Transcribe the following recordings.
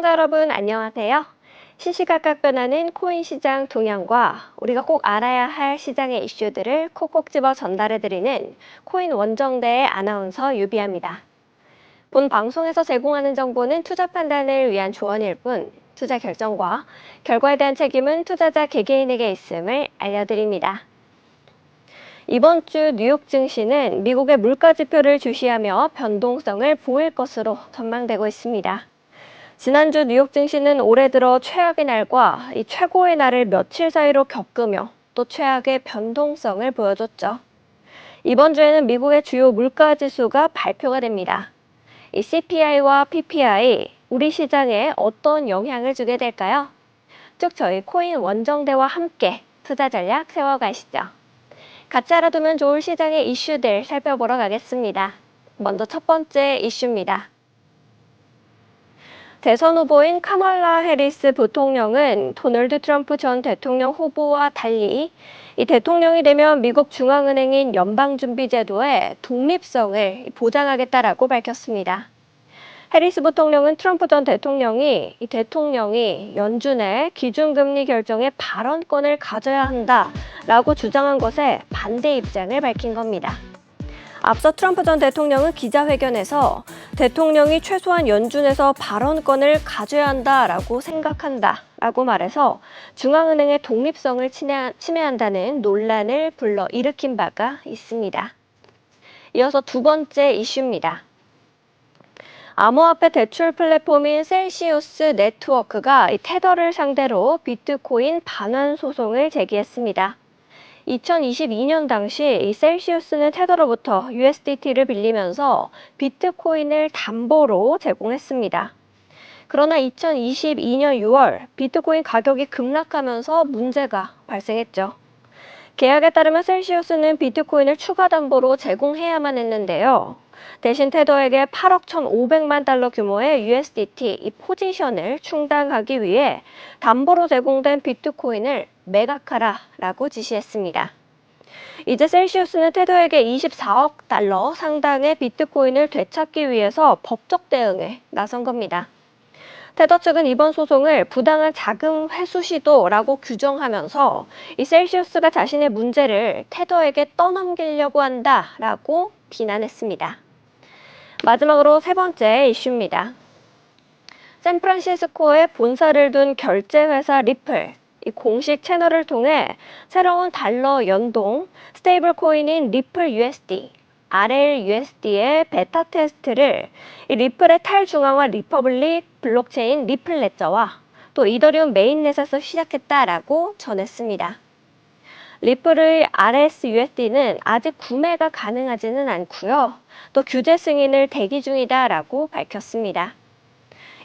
시청자 여러분 안녕하세요. 시시각각 변하는 코인 시장 동향과 우리가 꼭 알아야 할 시장의 이슈들을 콕콕 집어 전달해드리는 코인 원정대의 아나운서 유비아입니다. 본 방송에서 제공하는 정보는 투자 판단을 위한 조언일 뿐 투자 결정과 결과에 대한 책임은 투자자 개개인에게 있음을 알려드립니다. 이번 주 뉴욕 증시는 미국의 물가 지표를 주시하며 변동성을 보일 것으로 전망되고 있습니다. 지난주 뉴욕 증시는 올해 들어 최악의 날과 이 최고의 날을 며칠 사이로 겪으며 또 최악의 변동성을 보여줬죠. 이번 주에는 미국의 주요 물가 지수가 발표가 됩니다. 이 CPI와 PPI, 우리 시장에 어떤 영향을 주게 될까요? 쭉 저희 코인 원정대와 함께 투자 전략 세워가시죠. 같이 알아두면 좋을 시장의 이슈들 살펴보러 가겠습니다. 먼저 첫 번째 이슈입니다. 대선 후보인 카멀라 해리스 부통령은 도널드 트럼프 전 대통령 후보와 달리 이 대통령이 되면 미국 중앙은행인 연방준비제도의 독립성을 보장하겠다라고 밝혔습니다. 해리스 부통령은 트럼프 전 대통령이 이 대통령이 연준의 기준금리 결정에 발언권을 가져야 한다라고 주장한 것에 반대 입장을 밝힌 겁니다. 앞서 트럼프 전 대통령은 기자회견에서 대통령이 최소한 연준에서 발언권을 가져야 한다라고 생각한다 라고 말해서 중앙은행의 독립성을 침해한다는 논란을 불러 일으킨 바가 있습니다. 이어서 두 번째 이슈입니다. 암호화폐 대출 플랫폼인 셀시우스 네트워크가 테더를 상대로 비트코인 반환 소송을 제기했습니다. 2022년 당시 이 셀시우스는 테더로부터 USDT를 빌리면서 비트코인을 담보로 제공했습니다. 그러나 2022년 6월 비트코인 가격이 급락하면서 문제가 발생했죠. 계약에 따르면 셀시우스는 비트코인을 추가 담보로 제공해야만 했는데요. 대신 테더에게 8억 1,500만 달러 규모의 USDT 이 포지션을 충당하기 위해 담보로 제공된 비트코인을 매각하라 라고 지시했습니다. 이제 셀시우스는 테더에게 24억 달러 상당의 비트코인을 되찾기 위해서 법적 대응에 나선 겁니다. 테더 측은 이번 소송을 부당한 자금 회수 시도라고 규정하면서 이 셀시우스가 자신의 문제를 테더에게 떠넘기려고 한다라고 비난했습니다. 마지막으로 세 번째 이슈입니다. 샌프란시스코에 본사를 둔 결제회사 리플, 이 공식 채널을 통해 새로운 달러 연동 스테이블 코인인 리플 USD, RLUSD의 베타 테스트를 이 리플의 탈중앙화 리퍼블릭 블록체인 리플 레저와 또 이더리움 메인넷에서 시작했다라고 전했습니다. 리플의 RSUSD는 아직 구매가 가능하지는 않고요. 또 규제 승인을 대기 중이다라고 밝혔습니다.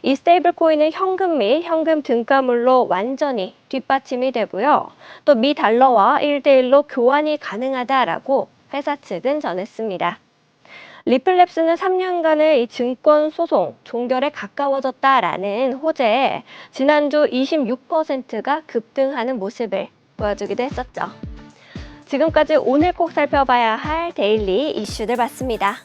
이 스테이블 코인은 현금 및 현금 등가물로 완전히 뒷받침이 되고요. 또 미 달러와 1대1로 교환이 가능하다라고 회사 측은 전했습니다. 리플랩스는 3년간의 이 증권 소송 종결에 가까워졌다라는 호재에 지난주 26%가 급등하는 모습을 보여주기도 했었죠. 지금까지 오늘 꼭 살펴봐야 할 데일리 이슈들 봤습니다.